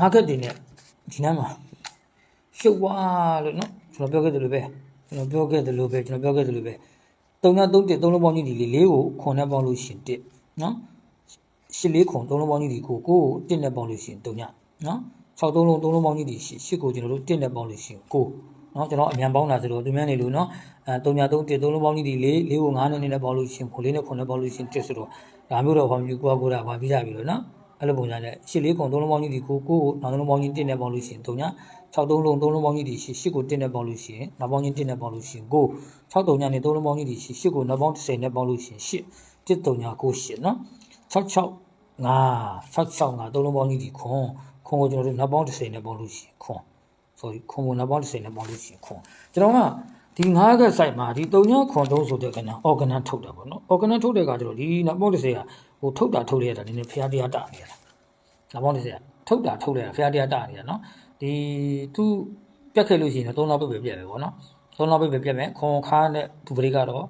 ငါးကက်တွေနဲ့ဒီနားမှာရှုပ်သွားလို့နော်ကျွန်တော်ပြောခဲ့သလိုပဲကျွန်တော်ပြောခဲ့သလိုပဲကျွန်တော်ပြောခဲ့သလိုပဲ3ည3တက်3လုံးပေါင်းကြီးဒီလေးလေးကိုခွန်နဲ့ပေါင်းလို့ရှင်တက်နော်ရှစ်လေးခွန်3လုံးပေါင်းကြီးဒီကိုကိုကိုတက်နဲ့ပေါင်းလို့ရှင်3ညနော်6 3လုံး3လုံးပေါင်းကြီးဒီရှစ်ရှစ်ကိုကျွန်တော်တို့တက်နဲ့ပေါင်းလို့ရှင်ကိုနော်ကျွန်တော်အမြန်ပေါင်းတာဆိုတော့သူများနေလို့နော်အဲ3ည3တက်3လုံးပေါင်းကြီးဒီလေးလေးကို9နဲ့နဲ့ပေါင်းလို့ရှင်ခွန်လေးနဲ့ခွန်နဲ့ပေါင်းလို့ရှင်တက်ဆိုတော့ဒါမျိုးတော့ဘာမျိုးကိုကိုကိုတာဘာပြကြပြီလို့နော် အဲ့လိုပုံစံနဲ့ရှစ်လေးကုံသုံးလုံးပေါင်းကြီးဒီကိုကိုကိုနောက်သုံးလုံးပေါင်းကြီးတင်းနဲ့ပေါင်းလို့ရှိရင်3ည6သုံးလုံးသုံးလုံးပေါင်းကြီးဒီရှစ်ရှစ်ကိုတင်းနဲ့ပေါင်းလို့ရှိရင်နောက်ပေါင်းကြီးတင်းနဲ့ပေါင်းလို့ရှိရင်ကို6သုံးညနဲ့သုံးလုံးပေါင်းကြီးဒီရှစ်ရှစ်ကိုနောက်ပေါင်း30နဲ့ပေါင်းလို့ရှိရင်ရှစ်တစ်သုံးညကိုရှစ်နော်66 5 66 5သုံးလုံးပေါင်းကြီးဒီခွန်ခွန်ကိုကျွန်တော်တို့နောက်ပေါင်း30နဲ့ပေါင်းလို့ရှိရင်ခွန် sorry ခွန်ကိုနောက်ပေါင်း30နဲ့ပေါင်းလို့ရှိရင်ခွန်ကျွန်တော်ကဒီ9က site မှာဒီ3ညခွန်3ဆိုတဲ့ကဏ္ဍ organ ထုတ်တာပေါ့နော် organ ထုတ်တဲ့ကကျတော့ဒီနောက်ပေါင်း30က ဟိုထုတ်တာထုတ်လိုက်ရတာနည်းနည်းဖျားတရားတာနေတာနောက်ပေါင်း30ထုတ်တာထုတ်လိုက်တာဖျားတရားတာနေတာနော်ဒီသူပြတ်ခဲ့လို့ရှိရင်တော့3လောက်ပဲပြတ်ပဲပေါ့နော်3လောက်ပဲပြတ်မယ်ခွန်ခါနဲ့သူဘရိကတော့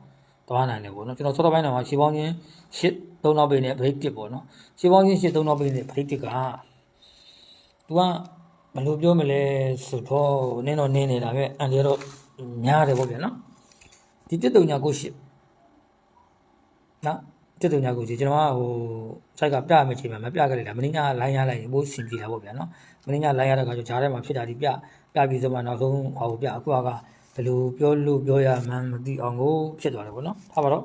သွားနိုင်တယ်ပေါ့နော်ကျွန်တော်စောစောပိုင်းတော့ရှေးပေါင်းချင်းရှစ်3လောက်ပဲနဲ့ဘရိတ်တစ်ပေါ့နော်ရှေးပေါင်းချင်းရှစ်3လောက်ပဲနဲ့ဘရိတ်တစ်ကသူကဘယ်လိုပြောမလဲဆိုတော့နင်းတော့နင်းနေတာပဲအန်ဒီတော့များတယ်ပေါ့ဗျာနော်ဒီတစ်တုံညာကိုရှစ်နော် တစ်တုံညာကိုရှစ်ကျွန်တော်ကဟိုစိုက်ကပြမယ်ချိန်မှာမပြခဲ့လိုက်တာမင်းညာလိုင်းရလိုက်ရင်ဘိုးစင်ပြေတာပေါ့ဗျာနော်မင်းညာလိုင်းရတဲ့ခါကျဂျားထဲမှာဖြစ်တာဒီပြပြပြီးစမှနောက်ဆုံးဟောပြအခုကဘယ်လိုပြောလို့ပြောရမှန်းမသိအောင်ကိုဖြစ်သွားတယ်ပေါ့နော်ထားပါတော့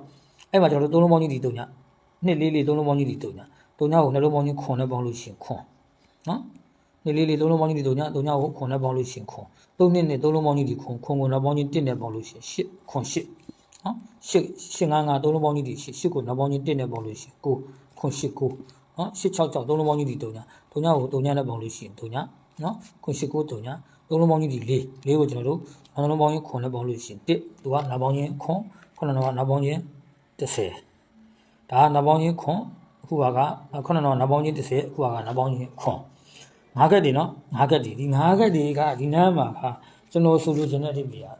အဲ့မှာကျွန်တော်တို့သုံးလုံးပေါင်းကြီးဒီတုံညာနှစ်လေးလေးသုံးလုံးပေါင်းကြီးဒီတုံညာတုံညာကိုနှလုံးပေါင်းကြီးခွန်နဲ့ပေါင်းလို့ရှင်ခွန်နော်နေလေးလေးသုံးလုံးပေါင်းကြီးဒီသုံးညသုံးညကိုခွန်နဲ့ပေါင်းလို့ရှင်ခွန်သုံးနှစ်နဲ့သုံးလုံးပေါင်းကြီးဒီခွန်ခွန်ကိုနောက်ပေါင်းကြီးတစ်နဲ့ပေါင်းလို့ရှင်ရှစ်ခွန်ရှစ် နော်ရှစ်ရှစ်ငါးငါသုံးလုံးပေါင်းကြီးဒီရှစ်ရှစ်ကိုနောက်ပေါင်းကြီးတစ်နဲ့ပေါင်းလို့ရှင်ကိုခွန်ရှစ်ကိုနော်ရှစ်၆၆သုံးလုံးပေါင်းကြီးဒီသုံးညသုံးညကိုသုံးညနဲ့ပေါင်းလို့ရှင်သုံးညနော်ခွန်ရှစ်ကိုသုံးညသုံးလုံးပေါင်းကြီးဒီလေးလေးကိုကျွန်တော်တို့နောက်လုံးပေါင်းကြီးခွန်နဲ့ပေါင်းလို့ရှင်တစ်သူကနောက်ပေါင်းကြီးခွန်ခုနကတော့နောက်ပေါင်းကြီး30ဒါကနောက်ပေါင်းကြီးခွန်အခုကခုနကတော့နောက်ပေါင်းကြီး30အခုကနောက်ပေါင်းကြီးခွန်ငါးကက်တွေနော်ငါးကက်တွေဒီငါးကက်တွေကဒီနားမှာဟာကျွန်တော်ဆိုလိုချင်တဲ့အဓိပ္ပာယ်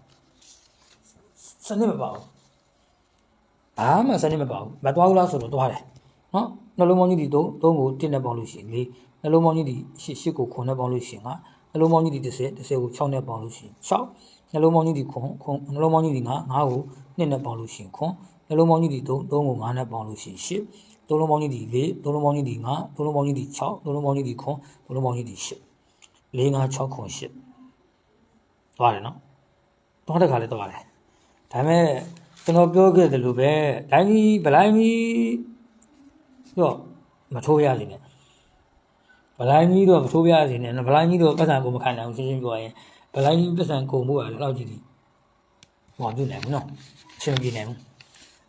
စနစ်မပါဘူး ဘာမှစနစ်မပါဘူးမသွားဘူးလားဆိုတော့သွားတယ်နော်နှလုံးပေါင်းကြီးဒီသုံးသုံးကိုတစ်နဲ့ပေါင်းလို့ရှိရင်လေးနှလုံးပေါင်းကြီးဒီရှစ်ရှစ်ကိုခွန်နဲ့ပေါင်းလို့ရှိရင်ငါနှလုံးပေါင်းကြီးဒီ30 30ကို6နဲ့ပေါင်းလို့ရှိရင်6နှလုံးပေါင်းကြီးဒီခွန်ခွန်နှလုံးပေါင်းကြီးဒီငါ9ကို2နဲ့ပေါင်းလို့ရှိရင်ခွန်နှလုံးပေါင်းကြီးဒီ3 3ကို9နဲ့ပေါင်းလို့ရှိရင်8သုံးလုံးပေါင်းကြီးဒီ4သုံးလုံးပေါင်းကြီးဒီ5သုံးလုံးပေါင်းကြီးဒီ6သုံးလုံးပေါင်းကြီးဒီ9သုံးလုံးပေါင်းကြီးဒီ10 4 5 6ခွန်10သွားတယ်နော်သွားတဲ့ခါလည်းသွားတယ်ဒါပေမဲ့ ကျွန်တော်ပြောခဲ့တယ်လို့ပဲဒိုင်းကြီးဗလိုင်းကြီးရော့မထိုးရစီနဲ့ဗလိုင်းကြီးတော့မထိုးရစီနဲ့ဗလိုင်းကြီးတော့ပတ်စံကိုမခံနိုင်ဘူးရှင်းရှင်းပြောရင်ဗလိုင်းကြီးပတ်စံကုန်မှုရတယ်တော့ကြည့်ဒီဟောပြုတ်နိုင်ဘူးနော်အဆင်မပြေနိုင်ဘူး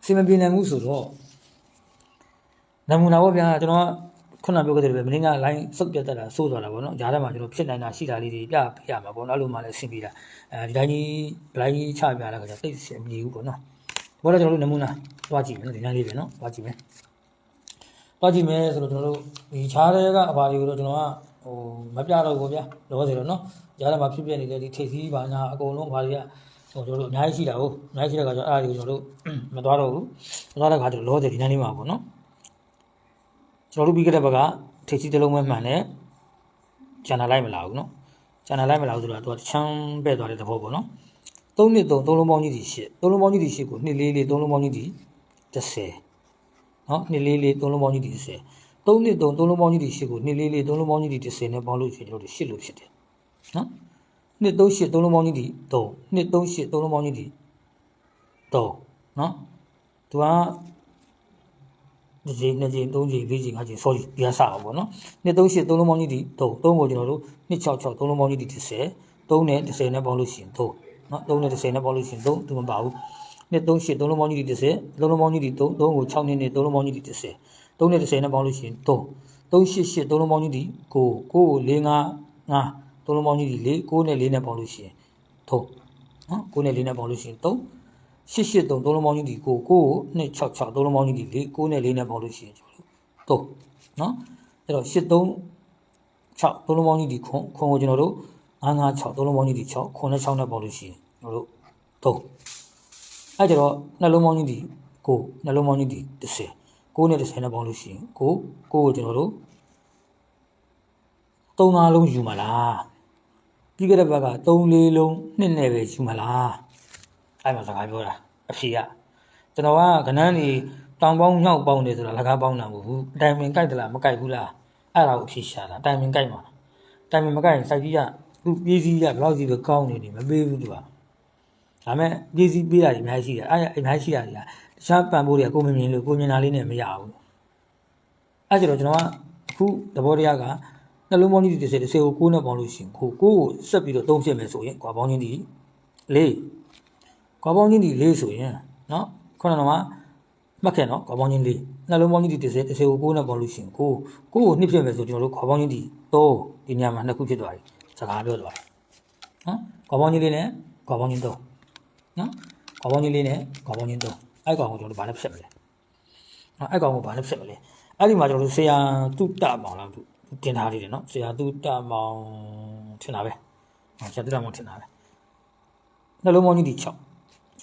အဆင်မပြေနိုင်ဘူးဆိုတော့နမူနာပေါ့ဗျာကျွန်တော်ကခုနပြောခဲ့တယ်ပဲမင်းက line စုပ်ပြတ်တက်တာစိုးသွားတာပေါ့နော်ဂျားထဲမှာကျွန်တော်ဖြစ်နိုင်တာရှိတာလေးတွေပြပြရမှာပေါ့နော်အဲ့လိုမှလည်းအဆင်ပြေတာအဲဒီတိုင်းကြီး blind ကြီးချပြလာကြသိအဆင်ပြေဘူးပေါ့နော် ဘောတော့ကျွန်တော်တို့နမူနာသွားကြည့်မယ်နော်ဒီနေ့လေးပဲနော်သွားကြည့်မယ်သွားကြည့်မယ်ဆိုတော့ကျွန်တော်တို့ဒီဂျားထဲကအပါတွေကိုတော့ကျွန်တော်ကဟိုမပြတော့ဘူးဗျာလောစေတော့နော်ဂျားထဲမှာဖြစ်ပြနေတဲ့ဒီထိပ်စီးပါညာအကုန်လုံးအပါတွေကဟိုကျွန်တော်တို့အများကြီးရှိတာဟုတ်အများကြီးရှိတဲ့ခါကျတော့အဲ့ဒါတွေကိုကျွန်တော်တို့မသွားတော့ဘူးမသွားတဲ့ခါကျတော့လောစေဒီနေ့လေးမှာပေါ့နော် ကျွန်တော်တို့ပြီးခဲ့တဲ့ဘက်ကထိပ်စီးတစ်လုံးပဲမှန်တယ်ကျန်တာလိုက်မလာဘူးเนาะကျန်တာလိုက်မလာဘူးဆိုတော့သူကချမ်းပဲ့သွားတဲ့သဘောပေါ့နော် 3နှစ်3 3လုံးပေါင်းကြီးဒီ8 3လုံးပေါင်းကြီးဒီ8ကို2 4 4 3လုံးပေါင်းကြီးဒီ10နော်2 4 4 3လုံးပေါင်းကြီးဒီ10 3နှစ်3 3လုံးပေါင်းကြီးဒီ8ကို2 4 4 3လုံးပေါင်းကြီးဒီ10နဲ့ပေါင်းလို့ရှိရင်ကျွန်တော်တို့8လို့ဖြစ်တယ်နော်2 3 8 3လုံးပေါင်းကြီးဒီ3 2 3 8 3လုံးပေါင်းကြီးဒီ3နော်သူကဒီချိန်နှစ်ချိန်သုံးချိန်လေးချိန်ငါးချိန် sorry ဒီကစပါဘောနော်နှစ်သုံးရှစ်သုံးလုံးပေါင်းကြီးဒီသုံးသုံးကိုကျွန်တော်တို့နှစ်6 6သုံးလုံးပေါင်းကြီးဒီ30သုံးနဲ့30နဲ့ပေါင်းလို့ရှိရင်သုံး နော်သုံးနဲ့30နဲ့ပေါင်းလို့ရှိရင်သုံးသူမပါဘူးနှစ်သုံးရှစ်သုံးလုံးပေါင်းကြီးဒီ30သုံးလုံးပေါင်းကြီးဒီသုံးသုံးကို6နှစ်နဲ့သုံးလုံးပေါင်းကြီးဒီ30သုံးနဲ့30နဲ့ပေါင်းလို့ရှိရင်သုံးသုံးရှစ်ရှစ်သုံးလုံးပေါင်းကြီးဒီ9 9ကို4 5 5သုံးလုံးပေါင်းကြီးဒီ4 9နဲ့4နဲ့ပေါင်းလို့ရှိရင်သုံးနော်9နဲ့4နဲ့ပေါင်းလို့ရှိရင်သုံးရှစ်ရှစ်သုံးသုံးလုံးပေါင်းကြီးဒီကိုကိုကိုနှစ်6 6သုံးလုံးပေါင်းကြီးဒီ၄9နဲ့4နဲ့ပေါင်းလို့ရှိရင်ကျွန်တော်တို့3နော်အဲ့တော့ရှစ်သုံး6သုံးလုံးပေါင်းကြီးဒီခွန်ခွန်ကိုကျွန်တော်တို့ 9 9 6သုံးလုံးပေါင်းကြီးဒီ6ခွန်နဲ့6နဲ့ပေါင်းလို့ရှိရင်ကျွန်တော်တို့3အဲ့ကြတော့နှလုံးပေါင်းကြီးဒီကိုနှလုံးပေါင်းကြီးဒီ30 9နဲ့30နဲ့ပေါင်းလို့ရှိရင်ကိုကိုကိုကျွန်တော်တို့သုံးငါးလုံးယူမလားပြီးခဲ့တဲ့ဘက်က3 4လုံးနှစ်နဲ့ပဲယူမလားအဲ့မှာစကားပြောတာအဖြေကကျွန်တော်ကကနန်းနေတောင်ပေါင်းညောက်ပေါင်းနေဆိုတာလကားပေါင်းတာမဟုတ်ဘူးအတိုင်ပင်ကြိုက်သလားမကြိုက်ဘူးလားအဲ့ဒါကိုအဖြေရှာတာအတိုင်ပင်ကြိုက်မှာအတိုင်ပင်မကြိုက်ရင်စိုက်ကြီးက သူပြည်စည်းကဘယ်လောက်ကြီးပဲကောင်းနေနေမပေးဘူးသူကဒါမဲ့ပြည်စည်းပေးတာကြီးအများကြီးရှိတယ်အဲ့အများကြီးရှိတာကြီးကတခြားပံပိုးတွေကကိုမမြင်လို့ကိုမြင်တာလေးနဲ့မရဘူးအဲ့ကျတော့ကျွန်တော်ကအခုသဘောတရားကနှလုံးပေါင်းကြီးတစ်စေတစ်စေကိုကိုးနဲ့ပေါင်းလို့ရှိရင်ကိုကိုကိုဆက်ပြီးတော့သုံးဖြစ်မယ်ဆိုရင်ကွာပေါင်းချင်းဒီလေးကွာပေါင်းချင်းဒီလေးဆိုရင်နော်ခုနကတော့မှတ်ခဲ့နော်ကွာပေါင်းချင်းလေးနှလုံးပေါင်းကြီးဒီတစ်စေတစ်စေကိုကိုးနဲ့ပေါင်းလို့ရှိရင်ကိုကိုကိုနှစ်ဖြစ်မယ်ဆိုကျွန်တော်တို့ကွာပေါင်းချင်းဒီသုံးဒီညမှာနှစ်ခုဖြစ်သွားပြီ စကားပြောသွားတယ်နော်ကွာပေါင်းချင်းလေးနဲ့ကွာပေါင်းချင်းသုံးနော်ကွာပေါင်းချင်းလေးနဲ့ကွာပေါင်းချင်းသုံးအဲ့ကောင်ကိုကျွန်တော်တို့ဘာနဲ့ဖြစ်မလဲနော်အဲ့ကောင်ကိုဘာနဲ့ဖြစ်မလဲအဲ့ဒီမှာကျွန်တော်တို့ဆရာတုတ္တမောင်လားသူတင်ထားသေးတယ်နော်ဆရာတုတ္တမောင်ထင်တာပဲဟောဆရာတုတ္တမောင်ထင်တာပဲနှလုံးပေါင်းကြီးဒီ6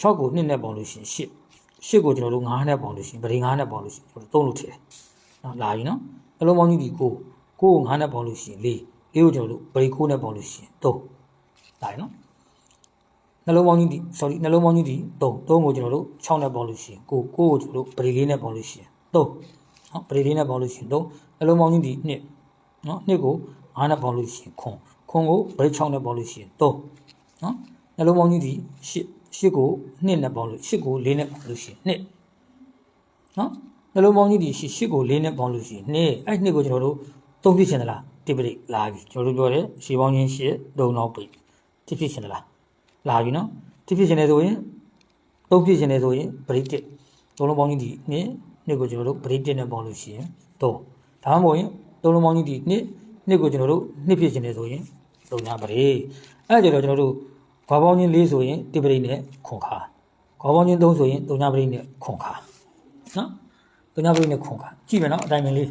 6ကို2နဲ့ပေါင်းလို့ရှိရင်8 8ကိုကျွန်တော်တို့9နဲ့ပေါင်းလို့ရှိရင်ဗရိ9နဲ့ပေါင်းလို့ရှိရင်ကျွန်တော်တို့3လို့ထည့်တယ်နော်လာပြီနော်နှလုံးပေါင်းကြီးဒီ9 9ကို9နဲ့ပေါင်းလို့ရှိရင်4 4ကိုကျွန်တော်တို့ဗရိ9နဲ့ပေါင်းလို့ရှိရင်3လာပြီနော်နှလုံးပေါင်းကြီးဒီ sorry နှလုံးပေါင်းကြီးဒီ3 3ကိုကျွန်တော်တို့6နဲ့ပေါင်းလို့ရှိရင်9 9ကိုကျွန်တော်တို့ဗရိ4နဲ့ပေါင်းလို့ရှိရင်3နော်ဗရိ4နဲ့ပေါင်းလို့ရှိရင်3နှလုံးပေါင်းကြီးဒီ2နော်2ကို9နဲ့ပေါင်းလို့ရှိရင်ခွန်ခွန်ကိုဗရိ6နဲ့ပေါင်းလို့ရှိရင်3နော်နှလုံးပေါင်းကြီးဒီ8 8ကို2နဲ့ပေါင်းလို့8ကို4နဲ့ပေါင်းလို့ရှိရင်2နော်နှလုံးပေါင်းကြီးဒီ8 8ကို4နဲ့ပေါင်းလို့ရှိရင်2အဲ့2ကိုကျွန်တော်တို့သုံးဖြစ်ရှင်သလား တိပရိလာပြီကျွန်တော်တို့ပြောတယ်ရှေးပေါင်းချင်း8 3နောက်ပိတိဖြစ်ရှင်သလားလာပြီနော်တိဖြစ်ရှင်တယ်ဆိုရင်သုံးဖြစ်ရှင်တယ်ဆိုရင်ပရိတစ်သုံးလုံးပေါင်းကြီးဒီ2 2ကိုကျွန်တော်တို့ပရိတစ်နဲ့ပေါင်းလို့ရှိရင်3ဒါမှမဟုတ်ရင်သုံးလုံးပေါင်းကြီးဒီ2 2ကိုကျွန်တော်တို့2ဖြစ်ရှင်တယ်ဆိုရင်သုံးညာပရိအဲ့ကြတော့ကျွန်တော်တို့ခွာပေါင်းချင်း4ဆိုရင်တိပရိနဲ့ခွန်ခါခွာပေါင်းချင်း3ဆိုရင်သုံးညာပရိနဲ့ခွန်ခါနော်သုံးညာပရိနဲ့ခွန်ခါကြည့်မယ်နော်အတိုင်းမင်းလေး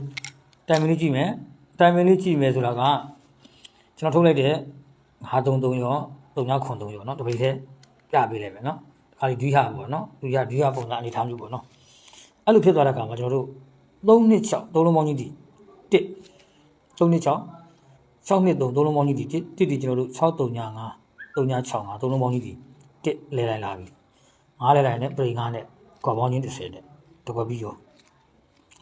အတိုင်းမင်းလေးကြည့်မယ် အတိုင်းမင်းလေးကြည့်မယ်ဆိုတာကကျွန်တော်ထုတ်လိုက်တဲ့533ရောသုံးညာခွန်3ရောနော်တပိတ်ထဲပြပေးလိုက်မယ်နော်ဒီခါဒီဒွိဟာပေါ့နော်ဒွိဟာဒွိဟာပုံစံအနေထားမျိုးပေါ့နော်အဲ့လိုဖြစ်သွားတဲ့အခါမှာကျွန်တော်တို့3နှစ်6သုံးလုံးပေါင်းကြီးဒီ1 3နှစ်6 6နှစ်3သုံးလုံးပေါင်းကြီးဒီ1တိတိကျွန်တော်တို့6 3ညာ5 3ညာ6 5သုံးလုံးပေါင်းကြီးဒီ1လဲလိုက်လာပြီ5လဲလိုက်နဲ့ပြင်5နဲ့ကွာပေါင်းချင်း30နဲ့တကွပြီးရော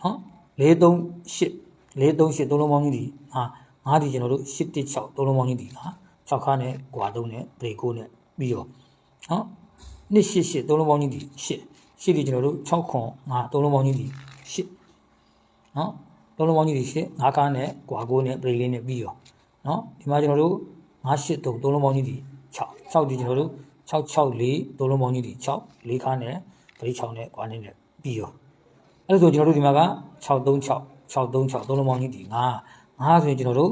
ဟော4 3 8 4 3 8သုံးလုံးပေါင်းကြီးဒီဟာ5ဒီကျွန်တော်တို့8 1 6သုံးလုံးပေါင်းကြီးဒီဟာ6ခါနဲ့ကွာ3နဲ့ပြင်9နဲ့ပြီးရောဟောနှစ်8 8သုံးလုံးပေါင်းကြီးဒီ8 8ဒီကျွန်တော်တို့6ခွန်5သုံးလုံးပေါင်းကြီးဒီ8နော်သုံးလုံးပေါင်းကြီးဒီ8 5ခါနဲ့ကွာ9နဲ့ပြင်လေးနဲ့ပြီးရောနော်ဒီမှာကျွန်တော်တို့9 8 3သုံးလုံးပေါင်းကြီးဒီ6 6ဒီကျွန်တော်တို့6 6 4သုံးလုံးပေါင်းကြီးဒီ6 4ခါနဲ့ပရိ6နဲ့ကွာနေနဲ့ပြီးရောအဲ့ဒါဆိုကျွန်တော်တို့ဒီမှာက6 3 6 6 3 6သုံးလုံးပေါင်းကြီးဒီ9 9ဆိုရင်ကျွန်တော်တို့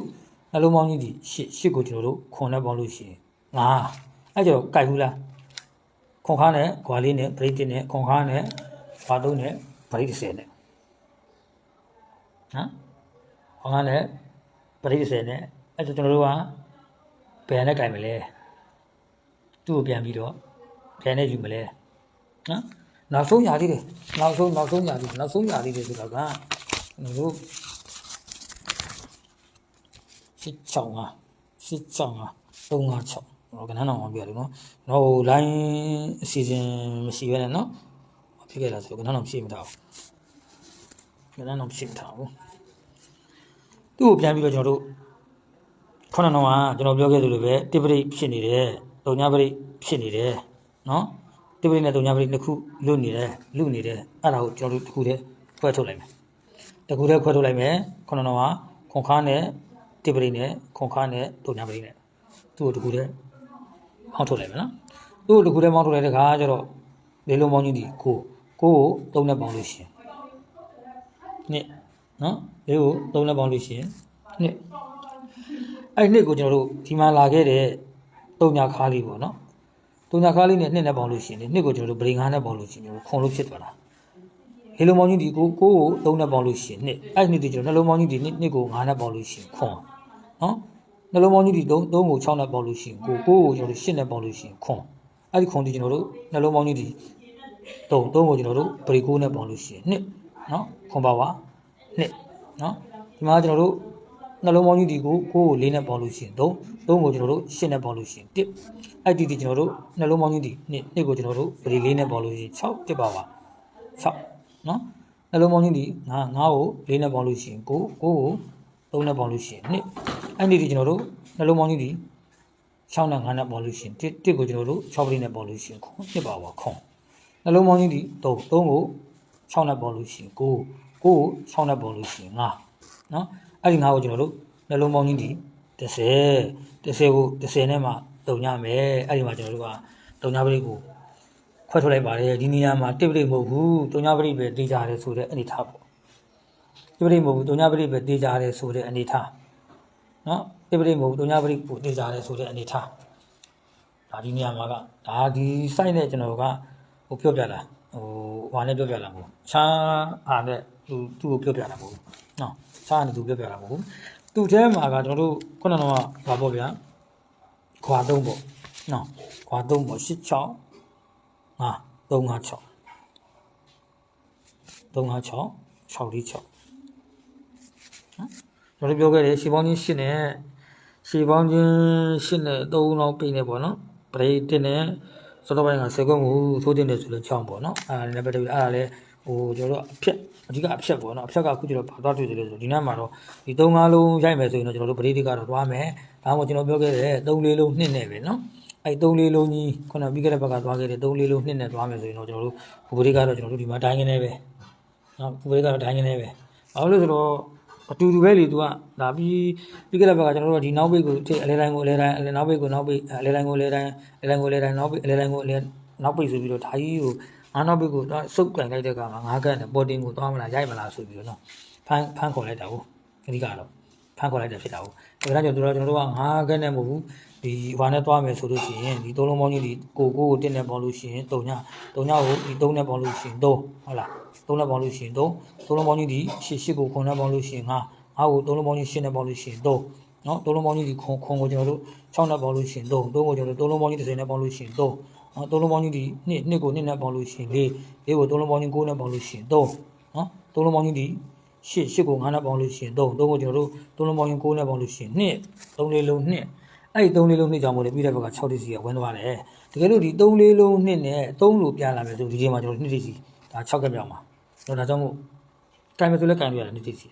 နှလုံးပေါင်းကြီးဒီ8 8ကိုကျွန်တော်တို့ခွန်နဲ့ပေါင်းလို့ရှိရင်9အဲ့ကြတော့ကြိုက်ဘူးလားခွန်ခါနဲ့ကွာလေးနဲ့ပရိတစ်နဲ့ခွန်ခါနဲ့ကွာသုံးနဲ့ပရိ30နဲ့နော်ခွန်ခါနဲ့ပရိ30နဲ့အဲ့ဒါကျွန်တော်တို့ကဘယ်နဲ့ကြိုက်မလဲသူ့ကိုပြန်ပြီးတော့ဘယ်နဲ့ယူမလဲနော်နောက်ဆုံးညာသေးတယ်နောက်ဆုံးနောက်ဆုံးညာသေးတယ်နောက်ဆုံးညာသေးတယ်ဆိုတော့က ကျွန်တော်တို့ရှစ်ချောင်းဟာရှစ်ချောင်းဟာ356တော့ကနန်းတော်မှာပြရတယ်နော်တော့ဟို line အစီအစဉ်မရှိဘဲနဲ့နော်ဖြစ်ခဲ့တာဆိုကနန်းတော်ဖြည့်မထားဘူးကနန်းတော်ဖြည့်မထားဘူးသူ့ကိုပြန်ပြီးတော့ကျွန်တော်တို့ခုနကတော့ကျွန်တော်ပြောခဲ့သလိုပဲတိပရိဖြစ်နေတယ်တုံညာပရိဖြစ်နေတယ်နော်တိပရိနဲ့တုံညာပရိနှစ်ခုလွတ်နေတယ်လွတ်နေတယ်အဲ့ဒါကိုကျွန်တော်တို့တစ်ခုတည်းခွဲထုတ်လိုက်မယ် တစ်ခုတည်းခွဲထုတ်လိုက်မယ်ခုနကတော့ခွန်ခါနဲ့တိပရိနဲ့ခွန်ခါနဲ့တုံညာပရိနဲ့သူ့ကိုတစ်ခုတည်းမောင်းထုတ်လိုက်မယ်နော်သူ့ကိုတစ်ခုတည်းမောင်းထုတ်လိုက်တဲ့ခါကျတော့လေးလုံးပေါင်းကြီးဒီကိုကိုကိုသုံးနဲ့ပေါင်းလို့ရှိရင်နှစ်နော်လေးကိုသုံးနဲ့ပေါင်းလို့ရှိရင်နှစ်အဲ့နှစ်ကိုကျွန်တော်တို့ဒီမှာလာခဲ့တဲ့တုံညာခါလေးပေါ့နော်တုံညာခါလေးနဲ့နှစ်နဲ့ပေါင်းလို့ရှိရင်နှစ်ကိုကျွန်တော်တို့ဗရိငါးနဲ့ပေါင်းလို့ရှိရင်ကျွန်တော်ခွန်လို့ဖြစ်သွားတာ လေးလုံးပေါင်းကြီးဒီကိုကိုကိုသုံးနဲ့ပေါင်းလို့ရှိရင်နှစ်အဲ့နှစ်ဒီကျွန်တော်နှလုံးပေါင်းကြီးဒီနှစ်နှစ်ကိုငါးနဲ့ပေါင်းလို့ရှိရင်ခွန်နော်နှလုံးပေါင်းကြီးဒီ3 3ကို6နဲ့ပေါင်းလို့ရှိရင်ကိုကိုကိုကျွန်တော်တို့8နဲ့ပေါင်းလို့ရှိရင်ခွန်အဲ့ဒီခွန်ဒီကျွန်တော်တို့နှလုံးပေါင်းကြီးဒီ3 3ကိုကျွန်တော်တို့ဗရိ9နဲ့ပေါင်းလို့ရှိရင်နှစ်နော်ခွန်ပါပါနှစ်နော်ဒီမှာကျွန်တော်တို့နှလုံးပေါင်းကြီးဒီကိုကိုကိုလေးနဲ့ပေါင်းလို့ရှိရင်3 3ကိုကျွန်တော်တို့8နဲ့ပေါင်းလို့ရှိရင်1အဲ့ဒီဒီကျွန်တော်တို့နှလုံးပေါင်းကြီးဒီနှစ်နှစ်ကိုကျွန်တော်တို့ပရိလေးနဲ့ပေါင်းလို့ရှိရင်6တစ်ပါပါ6 နော်နှလုံးပေါင်းကြီးဒီ9 9ကိုလေးနဲ့ပေါင်းလို့ရှိရင်9 9ကို3နဲ့ပေါင်းလို့ရှိရင်2အဲ့ဒီဒီကျွန်တော်တို့နှလုံးပေါင်းကြီးဒီ6နဲ့9နဲ့ပေါင်းလို့ရှိရင်1 1ကိုကျွန်တော်တို့6ပရိနဲ့ပေါင်းလို့ရှိရင်ခွန်1ပါပါခွန်နှလုံးပေါင်းကြီးဒီ3 3ကို6နဲ့ပေါင်းလို့ရှိရင်9 9ကို6နဲ့ပေါင်းလို့ရှိရင်9နော်အဲ့ဒီ9ကိုကျွန်တော်တို့နှလုံးပေါင်းကြီးဒီ30 30ကို30နဲ့မှတုံညမယ်အဲ့ဒီမှာကျွန်တော်တို့ကတုံညပရိကို ခွဲထုတ်လိုက်ပါတယ်ဒီနေရာမှာတိပရိမဟုတ်ဘူးတုံညပရိပဲတေးကြတယ်ဆိုတဲ့အနေထားပေါ့တိပရိမဟုတ်ဘူးတုံညပရိပဲတေးကြတယ်ဆိုတဲ့အနေထားနော်တိပရိမဟုတ်ဘူးတုံညပရိကိုတေးကြတယ်ဆိုတဲ့အနေထားဒါဒီနေရာမှာကဒါဒီ site နဲ့ကျွန်တော်ကဟိုပြောပြတာဟိုဟိုနဲ့ပြောပြတာမဟုတ်ချားအားနဲ့သူသူ့ကိုပြောပြတာမဟုတ်နော်ချားနဲ့သူပြောပြတာမဟုတ်သူ့ထဲမှာကကျွန်တော်တို့ခုနကတော့ဘာပေါ့ဗျာခွာသုံးပေါ့နော်ခွာသုံးပေါ့86 5 356 356 646နော်ကျွန်တော်ပြောခဲ့တယ်ရှေးပေါင်းချင်း8နဲ့ရှေးပေါင်းချင်း8နဲ့3လောက်ပြိနေပေါ့နော်ပရိတစ်နဲ့စောတော့ပိုင်းကစေကွက်မှုသိုးတင်တယ်ဆိုလို့ချောင်းပေါ့နော်အဲ့ဒါလည်းပဲတပြီးအဲ့ဒါလည်းဟိုကျွန်တော်တို့အဖြက်အဓိကအဖြက်ပေါ့နော်အဖြက်ကအခုကျတော့ဘာသွားတွေ့တယ်လဲဆိုဒီနေ့မှာတော့ဒီ3 5လုံးရိုက်မယ်ဆိုရင်တော့ကျွန်တော်တို့ပရိတစ်ကတော့သွားမယ်ဒါမှမဟုတ်ကျွန်တော်ပြောခဲ့တယ်3 4လုံးနှစ်နဲ့ပဲနော် အဲ့3 4လုံးကြီးခုနပြီးခဲ့တဲ့ဘက်ကသွားခဲ့တယ်3 4လုံးနှစ်နဲ့သွားမယ်ဆိုရင်တော့ကျွန်တော်တို့ဘူပရိကတော့ကျွန်တော်တို့ဒီမှာတိုင်းကနေပဲနော်ဘူပရိကတော့တိုင်းကနေပဲဘာလို့လဲဆိုတော့အတူတူပဲလေ तू ကဒါပြီးပြီးခဲ့တဲ့ဘက်ကကျွန်တော်တို့ကဒီနောက်ဘိတ်ကိုထိအလဲတိုင်းကိုအလဲတိုင်းနောက်ဘိတ်ကိုနောက်ဘိတ်အလဲတိုင်းကိုအလဲတိုင်းအလဲတိုင်းကိုအလဲတိုင်းနောက်ဘိတ်အလဲတိုင်းကိုအလဲနောက်ဘိတ်ဆိုပြီးတော့ဒါကြီးကိုငါနောက်ဘိတ်ကိုတော့စုပ်ကန်လိုက်တဲ့ကမှာငါးကတ်နဲ့ပေါ်တင်ကိုသွားမလားရိုက်မလားဆိုပြီးတော့နော်ဖမ်းဖမ်းခေါ်လိုက်တာကိုအဓိကတော့ဖမ်းခေါ်လိုက်တာဖြစ်တာကိုဒါကြောင့်ကျွန်တော်တို့ကျွန်တော်တို့ကငါးကတ်နဲ့မဟုတ်ဘူး ဒီဟွာနဲ့သွားမယ်ဆိုလို့ရှိရင်ဒီသုံးလုံးပေါင်းကြီးဒီကိုကိုကိုတင်းနဲ့ပေါင်းလို့ရှိရင်၃ည၃ညကိုဒီ၃နဲ့ပေါင်းလို့ရှိရင်၃ဟုတ်လား၃နဲ့ပေါင်းလို့ရှိရင်၃သုံးလုံးပေါင်းကြီးဒီရှစ်ရှစ်ကို9နဲ့ပေါင်းလို့ရှိရင်5 5ကိုသုံးလုံးပေါင်းကြီး8နဲ့ပေါင်းလို့ရှိရင်3နော်သုံးလုံးပေါင်းကြီးဒီခွန်ခွန်ကိုကျွန်တော်တို့6နဲ့ပေါင်းလို့ရှိရင်3 3ကိုကျွန်တော်တို့သုံးလုံးပေါင်းကြီး30နဲ့ပေါင်းလို့ရှိရင်3နော်သုံးလုံးပေါင်းကြီးဒီ2 2ကို2နဲ့ပေါင်းလို့ရှိရင်4 4ကိုသုံးလုံးပေါင်းကြီး9နဲ့ပေါင်းလို့ရှိရင်3နော်သုံးလုံးပေါင်းကြီးဒီ8 8ကို9နဲ့ပေါင်းလို့ရှိရင်3 3ကိုကျွန်တော်တို့သုံးလုံးပေါင်းကြီး9နဲ့ပေါင်းလို့ရှိရင်2 3လေးလုံး2 အဲ့ဒီ3လေးလုံး2ကြောင့်မို့လေပြီးတဲ့ဘက်က6တိစီကဝင်သွားတယ်တကယ်လို့ဒီ3လေးလုံး2နဲ့3လို့ပြန်လာမယ်ဆိုဒီချိန်မှာကျွန်တော်2တိစီဒါ6ကက်ပြောင်းပါတော့ဒါကြောင့်မို့ကင်မယ်ဆိုလဲကင်လို့ရတယ်2တိစီ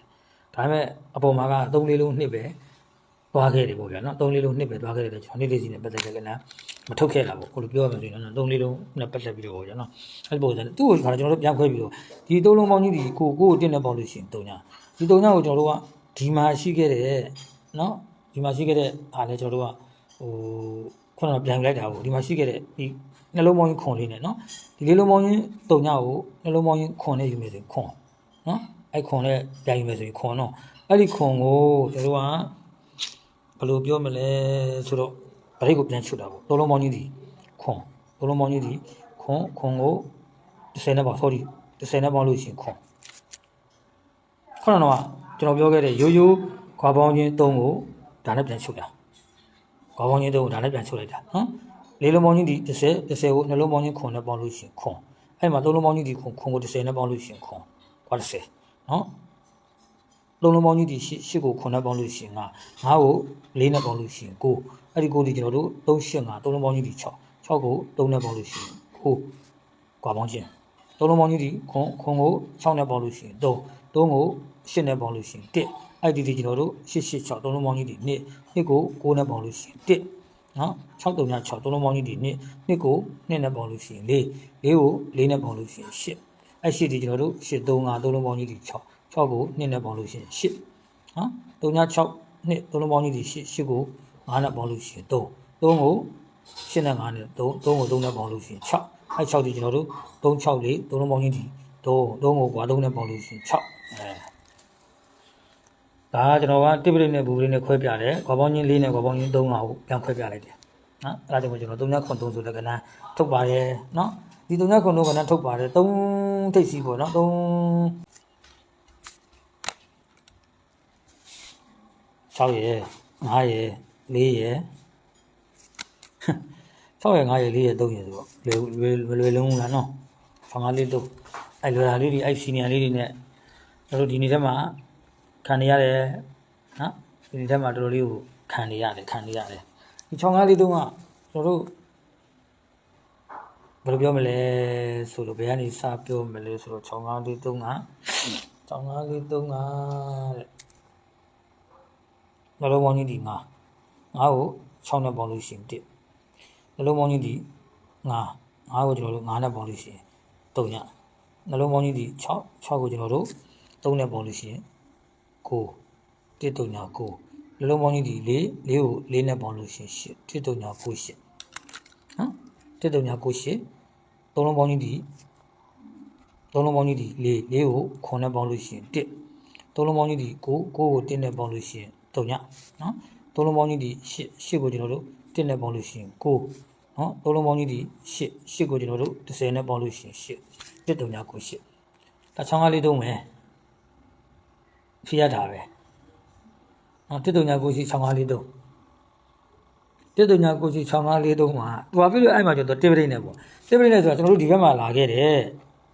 ဒါပေမဲ့အပေါ်မှာက3လေးလုံး2ပဲသွားခဲ့တယ်ပေါ့ဗျာနော်3လေးလုံး2ပဲသွားခဲ့တယ်ကျွန်တော်2တိစီနဲ့ပတ်သက်ကြကနမထုတ်ခဲ့တာပေါ့ကိုလိုပြောရမယ်ဆိုရင်တော့3လေးလုံးနဲ့ပတ်သက်ပြီးတော့ပေါ့ဗျာနော်အဲ့ပုံစံနဲ့သူ့ကိုခါကျွန်တော်တို့ပြန်ခွဲပြီးတော့ဒီ3လုံးပေါင်းကြီးဒီကိုကိုကိုတင်းနဲ့ပေါင်းလို့ရှိရင်3ညဒီ3ညကိုကျွန်တော်တို့ကဒီမှာရှိခဲ့တဲ့နော် ဒီမှာရှိခဲ့တဲ့အားလဲကျွန်တော်တို့ကဟိုခုနကပြန်လိုက်တာပေါ့ဒီမှာရှိခဲ့တဲ့ဒီနှလုံးပေါင်းကြီးခွန်လေးနဲ့နော်ဒီလေးလုံးပေါင်းကြီး3ညကိုနှလုံးပေါင်းကြီးခွန်နဲ့ယူမယ်ဆိုရင်ခွန်နော်အဲ့ခွန်နဲ့ပြန်ယူမယ်ဆိုရင်ခွန်တော့အဲ့ဒီခွန်ကိုကျွန်တော်တို့ကဘယ်လိုပြောမလဲဆိုတော့ဗရိတ်ကိုပြန်ချွတ်တာပေါ့သုံးလုံးပေါင်းကြီးဒီခွန်သုံးလုံးပေါင်းကြီးဒီခွန်ခွန်ကို30နဲ့ပေါ့ sorry 30နဲ့ပေါင်းလို့ရှိရင်ခွန်ခုနကတော့ကျွန်တော်ပြောခဲ့တဲ့ရိုးရိုးခွာပေါင်းချင်း3ကို ဒါနဲ့ပြန်ချွတ်တာခွာပေါင်းချင်း3ကိုဒါနဲ့ပြန်ချွတ်လိုက်တာနော်လေးလုံးပေါင်းချင်းဒီ30 30ကိုနှလုံးပေါင်းချင်းခွန်နဲ့ပေါင်းလို့ရှိရင်ခွန်အဲ့မှာသုံးလုံးပေါင်းချင်းဒီခွန်ခွန်ကို30နဲ့ပေါင်းလို့ရှိရင်ခွန်ခွာ30နော်လုံးလုံးပေါင်းကြီးဒီရှစ်ကို9နဲ့ပေါင်းလို့ရှိရင်ငါ9ကို4နဲ့ပေါင်းလို့ရှိရင်9အဲ့ဒီ9ဒီကျွန်တော်တို့3 8 5သုံးလုံးပေါင်းကြီးဒီ6 6ကို3နဲ့ပေါင်းလို့ရှိရင်9ကွာပေါင်းခြင်းသုံးလုံးပေါင်းကြီးဒီခွန်ခွန်ကို6နဲ့ပေါင်းလို့ရှိရင်3 3ကို8နဲ့ပေါင်းလို့ရှိရင်1 အဲ့ဒီဒီကျွန်တော်တို့8 8 6သုံးလုံးပေါင်းကြီးဒီ2 2ကို9နဲ့ပေါင်းလို့ရှိရင်1နော်6 3 6သုံးလုံးပေါင်းကြီးဒီ2 2ကို2နဲ့ပေါင်းလို့ရှိရင်4 4ကို4နဲ့ပေါင်းလို့ရှိရင်8အဲ့8ဒီကျွန်တော်တို့8 3 5သုံးလုံးပေါင်းကြီးဒီ6 6ကို2နဲ့ပေါင်းလို့ရှိရင်8နော်3ည6နှစ်သုံးလုံးပေါင်းကြီးဒီ8 8ကို9နဲ့ပေါင်းလို့ရှိရင်3 3ကို8နဲ့9နဲ့3 3ကို3နဲ့ပေါင်းလို့ရှိရင်6အဲ6ဒီကျွန်တော်တို့3 6လေးသုံးလုံးပေါင်းကြီးဒီ3 3ကိုကွာ3နဲ့ပေါင်းလို့ရှိရင်6အဲ ဒါကကျွန်တော်ကတစ်ပရိနဲ့ဘူပရိနဲ့ခွဲပြတယ်ကွာပေါင်းချင်း4နဲ့ကွာပေါင်းချင်း3ကိုပြန်ခွဲပြလိုက်တယ်နော်အဲဒါကြောင့်ကျွန်တော်3ညခွန်3ဆိုတဲ့ကဏ္ဍထုတ်ပါတယ်နော်ဒီ3ညခွန်3ကဏ္ဍထုတ်ပါတယ်3ထိပ်စီးပေါ့နော်3 6ရယ်5ရယ်4ရယ်6ရယ်5ရယ်4ရယ်3ရယ်ဆိုတော့လွယ်လွယ်လွယ်လုံးလားနော်ဆောင်းကားလေးတို့အဲ့လွယ်တာလေးတွေအဲ့စီနီယာလေးတွေနဲ့တို့ဒီနေ့ထဲမှာ ခံနေရတယ်နော်ဒီထဲမှာတော်တော်လေးကိုခံနေရတယ်ခံနေရတယ်ဒီ6 5လေးတုံးကကျွန်တော်တို့ဘယ်လိုပြောမလဲဆိုတော့ဘယ်ကနေစပြောမလဲဆိုတော့6 5လေးတုံးက6 5လေးတုံးကတဲ့နှလုံးပေါင်းကြီးဒီ9 9ကို6နဲ့ပေါင်းလို့ရှိရင်1နှလုံးပေါင်းကြီးဒီ9 9ကိုကျွန်တော်တို့9နဲ့ပေါင်းလို့ရှိရင်3ညနှလုံးပေါင်းကြီးဒီ6 6ကိုကျွန်တော်တို့3နဲ့ပေါင်းလို့ရှိရင် 9 1 3ည9နှလုံးပေါင်းကြီးဒီ4 4ကို4နဲ့ပေါင်းလို့ရှိရင်8 1 3ည9 8နော်1 3ည9 8သုံးလုံးပေါင်းကြီးဒီသုံးလုံးပေါင်းကြီးဒီ4 4ကို9နဲ့ပေါင်းလို့ရှိရင်1သုံးလုံးပေါင်းကြီးဒီ9 9ကို1နဲ့ပေါင်းလို့ရှိရင်3ညနော်သုံးလုံးပေါင်းကြီးဒီ8 8ကိုကျွန်တော်တို့1နဲ့ပေါင်းလို့ရှိရင်9နော်သုံးလုံးပေါင်းကြီးဒီ8 8ကိုကျွန်တော်တို့10နဲ့ပေါင်းလို့ရှိရင်8 1 3ည9 8ဒါချောင်းကားလေးသုံးမယ် ဖြေရတာပဲနော်1 3ည9 8ချောင်းကားလေးသုံး1 3ည9 8ချောင်းကားလေးသုံးမှာသူဘာဖြစ်လို့အဲ့မှာကျတော့တေပရိတ်နဲ့ပေါ့တေပရိတ်နဲ့ဆိုတော့ကျွန်တော်တို့ဒီဘက်မှာလာခဲ့တယ်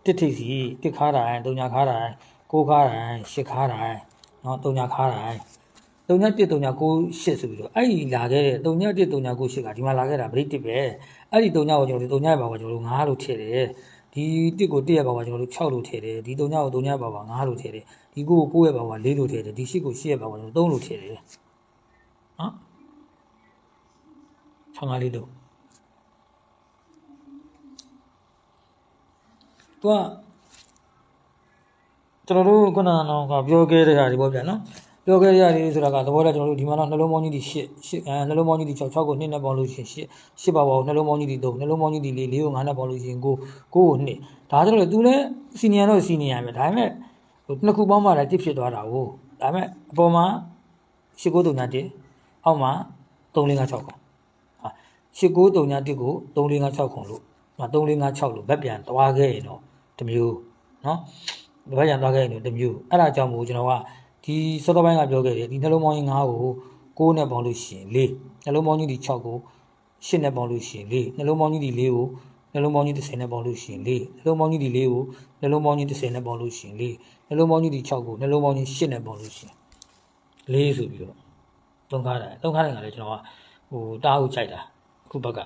တစ်ထိပ်စီတစ်ခါတိုင်း3ညခါတိုင်း9ခါတိုင်း10ခါတိုင်းနော်3ညခါတိုင်း3ည1 3ည9 8ဆိုပြီးတော့အဲ့ဒီလာခဲ့တဲ့3ည1 3ည9 8ကဒီမှာလာခဲ့တာဗရိတ်တစ်ပဲအဲ့ဒီ3ညကိုကျွန်တော်တို့3ညရဲ့ဘာကကျွန်တော်တို့9လို့ထည့်တယ်ဒီတစ်ကို1ရဲ့ဘာကကျွန်တော်တို့6လို့ထည့်တယ်ဒီ3ညကို3ညရဲ့ဘာက9လို့ထည့်တယ် ဒီ9ကို9ရဲ့ဘာက4လို့ထည့်တယ်ဒီ10ကို10ရဲ့ဘာကကျွန်တော်တို့3လို့ထည့်တယ်နော်6 5လေးလို့သူကကျွန်တော်တို့ခုနကတော့ပြောခဲ့တဲ့ဟာတွေပေါ့ဗျာနော်ပြောခဲ့ရတဲ့ဆိုတာကသဘောတည်းကျွန်တော်တို့ဒီမှာတော့နှလုံးပေါင်းကြီးဒီ8 8အဲနှလုံးပေါင်းကြီးဒီ6 6ကို2နဲ့ပေါင်းလို့ရှိရင်8 8ပါပါနှလုံးပေါင်းကြီးဒီ3နှလုံးပေါင်းကြီးဒီ4 4ကို9နဲ့ပေါင်းလို့ရှိရင်9 9ကို2ဒါဆိုတော့သူလည်းစီနီယာတော့စီနီယာပဲဒါပေမဲ့ဟို နှစ်ခုပေါင်းမှလည်းတစ်ဖြစ်သွားတာကိုဒါပေမဲ့အပေါ်မှာ8 9 3ည1အောက်မှာ3 4 5 6ကိုဟာ8 9 3ည1ကို3 4 5 6ခုလို့3 4 5 6လို့ဗက်ပြန်သွားခဲ့ရင်တော့တမျိုးနော်ဒီဘက်ကျန်သွားခဲ့ရင်တော့တမျိုးအဲ့ဒါကြောင့်မို့ကျွန်တော်ကဒီစောစောပိုင်းကပြောခဲ့တယ်ဒီနှလုံးပေါင်းကြီး9ကို6နဲ့ပေါင်းလို့ရှိရင်4နှလုံးပေါင်းကြီးဒီ6ကို8နဲ့ပေါင်းလို့ရှိရင်4နှလုံးပေါင်းကြီးဒီ4ကို နှလုံးပေါင်းကြီး30နဲ့ပေါင်းလို့ရှိရင်4နှလုံးပေါင်းကြီးဒီ4ကိုနှလုံးပေါင်းကြီး30နဲ့ပေါင်းလို့ရှိရင်4နှလုံးပေါင်းကြီးဒီ6ကိုနှလုံးပေါင်းကြီး8နဲ့ပေါင်းလို့ရှိရင်4ဆိုပြီးတော့သုံးခါတယ်သုံးခါတယ်ကလည်းကျွန်တော်ကဟိုတားဟုတ်ကြိုက်တာအခုဘက်က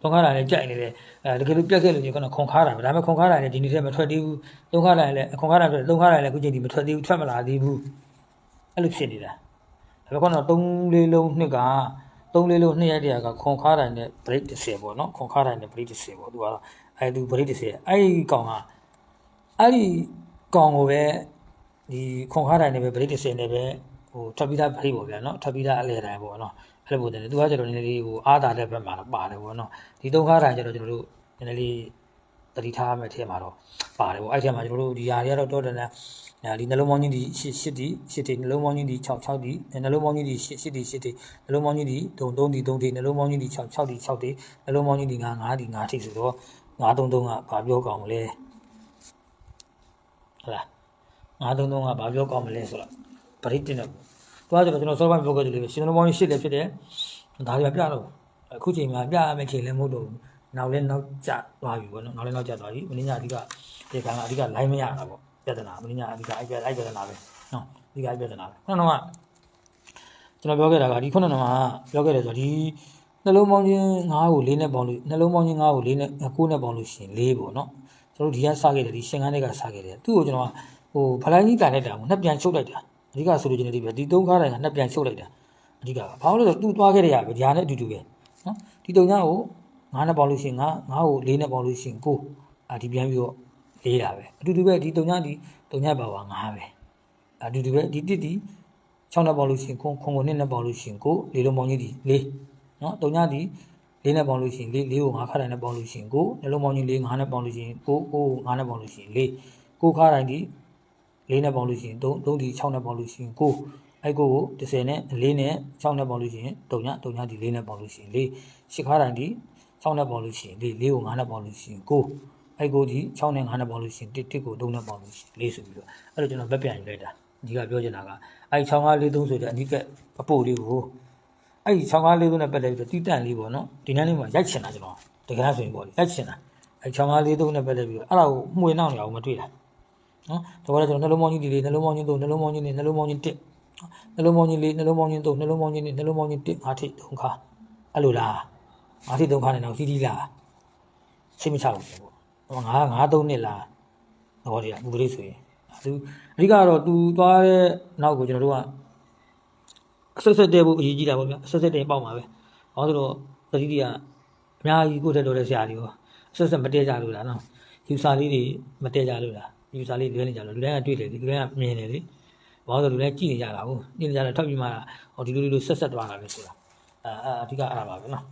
သုံးခါတယ်လည်းကြိုက်နေတယ်အဲတကယ်လို့ပြက်ခဲ့လို့ကျွန်တော်ခွန်ခါတာပဲဒါပေမဲ့ခွန်ခါတာလည်းဒီနေ့တည်းမထွက်သေးဘူးသုံးခါတယ်လည်းခွန်ခါတာဆိုသုံးခါတယ်လည်းအခုချိန်ဒီမထွက်သေးဘူးထွက်မလာသေးဘူးအဲ့လိုဖြစ်နေတာဒါပေမဲ့ကတော့3လေးလုံးနှစ်က 3လေးလုံးနှစ်ရက်တည်းကခွန်ခါတာနဲ့ break 30ပေါ့နော်ခွန်ခါတာနဲ့ break 30ပေါ့သူကတော့အဲသူ break 30အဲ့ဒီကောင်ကအဲ့ဒီကောင်ကိုပဲဒီခွန်ခါတာနဲ့ပဲ break 30နဲ့ပဲဟိုထပ်ပြီးသား break ပေါ့ဗျာနော်ထပ်ပြီးသားအလဲတိုင်းပေါ့နော်အဲ့လိုပုံစံနဲ့သူကကျတော့နည်းနည်းလေးဟိုအားသာတဲ့ဘက်မှာတော့ပါတယ်ပေါ့နော်ဒီသုံးခါတာကျတော့ကျွန်တော်တို့နည်းနည်းလေး တတိထားမဲ့ထဲမှာတော့ပါတယ်ပေါ့အဲ့ထဲမှာကျွန်တော်တို့ဒီຢာတွေကတော့တော်တယ်နဲ့ဒီနှလုံးပေါင်းကြီးဒီ8 8ဒီ8ဒီနှလုံးပေါင်းကြီးဒီ6 6ဒီနှလုံးပေါင်းကြီးဒီ8 8ဒီ8ဒီနှလုံးပေါင်းကြီးဒီ3 3ဒီ3ဒီနှလုံးပေါင်းကြီးဒီ6 6ဒီ6ဒီနှလုံးပေါင်းကြီးဒီ9 9ဒီ9ထိဆိုတော့9 3 3ကဘာပြောကောင်းမလဲဟုတ်လား9 3 3ကဘာပြောကောင်းမလဲဆိုတော့ပရိတင်တော့သွားကြတော့ကျွန်တော်စောပိုင်းပြောခဲ့တယ်လေရှင်နှလုံးပေါင်းကြီး8လည်းဖြစ်တယ်ဒါတွေကပြတော့အခုချိန်မှာပြရမယ့်ချိန်လည်းမဟုတ်တော့ဘူး နောက်လည်းနောက်ကျသွားပြီပေါ့နော်နောက်လည်းနောက်ကျသွားပြီမင်းညာအဓိကဒီကံကအဓိက line မရတာပေါ့ပြဿနာမင်းညာအဓိကအဲ့ပြအဲ့ပြဿနာပဲနော်အဓိကအဲ့ပြဿနာပဲခုနကကျွန်တော်ပြောခဲ့တာကဒီခုနကပြောခဲ့တယ်ဆိုတော့ဒီနှလုံးပေါင်းချင်း9ကို4နဲ့ပေါင်းလို့နှလုံးပေါင်းချင်း9ကို4နဲ့9နဲ့ပေါင်းလို့ရှိရင်4ပေါ့နော်ကျွန်တော်ဒီကစခဲ့တယ်ဒီရှင်ကန်းတွေကစခဲ့တယ်သူ့ကိုကျွန်တော်ကဟိုဖလိုင်းကြီးကန်လိုက်တာကိုနှစ်ပြန်ချုပ်လိုက်တာအဓိကဆိုလို့ချင်းဒီပဲဒီသုံးခါတိုင်းကနှစ်ပြန်ချုပ်လိုက်တာအဓိကဘာလို့လဲဆိုတော့သူ့သွားခဲ့တဲ့ရပဲဒီဟာနဲ့အတူတူပဲနော်ဒီတုံညာကို 9နဲ့ပေါင်းလို့ရှိရင်9 9ကို4နဲ့ပေါင်းလို့ရှိရင်9အာဒီပြန်ပြီးတော့4တာပဲအတူတူပဲဒီတုံညာဒီတုံညာပါပါ9ပဲအတူတူပဲဒီတစ်ဒီ6နဲ့ပေါင်းလို့ရှိရင်ခွန်ခွန်ကို2နဲ့ပေါင်းလို့ရှိရင်9လေးလုံးပေါင်းကြီးဒီ4နော်တုံညာဒီ4နဲ့ပေါင်းလို့ရှိရင်4 4ကို9ခါတိုင်းနဲ့ပေါင်းလို့ရှိရင်9နှလုံးပေါင်းကြီး4 9နဲ့ပေါင်းလို့ရှိရင်9 9ကို9နဲ့ပေါင်းလို့ရှိရင်4 9ခါတိုင်းဒီ4နဲ့ပေါင်းလို့ရှိရင်3 3ဒီ6နဲ့ပေါင်းလို့ရှိရင်9အဲ့ကိုကို30နဲ့4နဲ့6နဲ့ပေါင်းလို့ရှိရင်တုံညာတုံညာဒီ4နဲ့ပေါင်းလို့ရှိရင်4 8ခါတိုင်းဒီ 6နဲ့ပေါင်းလို့ရှိရင်4 4ကို9နဲ့ပေါင်းလို့ရှိရင်9အဲ့ကိုဒီ6နဲ့9နဲ့ပေါင်းလို့ရှိရင်1 1ကို3နဲ့ပေါင်းလို့ရှိရင်4ဆိုပြီးတော့အဲ့လိုကျွန်တော်ဗက်ပြန်ယူလိုက်တာအဓိကပြောချင်တာကအဲ့6 5 4 3ဆိုတဲ့အဓိကအပို့လေးကိုအဲ့6 5 4 3နဲ့ပတ်သက်ပြီးတော့တီးတန့်လေးပေါ့နော်ဒီနေ့လေးမှာရိုက်ချင်တာကျွန်တော်တကယ်ဆိုရင်ပေါ့လေရိုက်ချင်တာအဲ့6 5 4 3နဲ့ပတ်သက်ပြီးတော့အဲ့ဒါကိုမှွေနှောက်နေအောင်မတွေ့တာနော်ဒါကလည်းကျွန်တော်နှလုံးပေါင်းကြီးဒီလေးနှလုံးပေါင်းကြီး3နှလုံးပေါင်းကြီး4နှလုံးပေါင်းကြီး1နှလုံးပေါင်းချင်းလေးနှလုံးပေါင်းချင်းသုံးနှလုံးပေါင်းချင်းနဲ့နှလုံးပေါင်းချင်းတစ်ငါးထိသုံးခါအဲ့လိုလား ငါးထိသုံးခါနဲ့တော့စီးတီးလားစိတ်မချဘူးပေါ့ဟောငါငါးသုံးနှစ်လားဟောဒီကဘူးကလေးဆိုရင်သူအဓိကတော့သူသွားတဲ့နောက်ကိုကျွန်တော်တို့ကအဆက်ဆက်တဲဖို့အရေးကြီးတာပေါ့ဗျအဆက်ဆက်တဲပေါက်မှာပဲဟောဆိုတော့သတိတွေကအများကြီးကိုယ့်ထက်တော်တဲ့ဆရာတွေရောအဆက်ဆက်မတဲကြလို့လားနော်ယူဆလေးတွေမတဲကြလို့လားယူဆလေးလွဲနေကြလို့လူတိုင်းကတွေ့တယ်ဒီလူတိုင်းကမြင်တယ်လေဘာလို့လဲဆိုလူလည်းကြည့်နေကြတာဟုတ်ကြည့်နေကြတယ်ထောက်ပြီးမှဟောဒီလိုလိုဆက်ဆက်သွားတာလေဆိုတာအဲအဲအဓိကအဲ့ဒါပါပဲနော်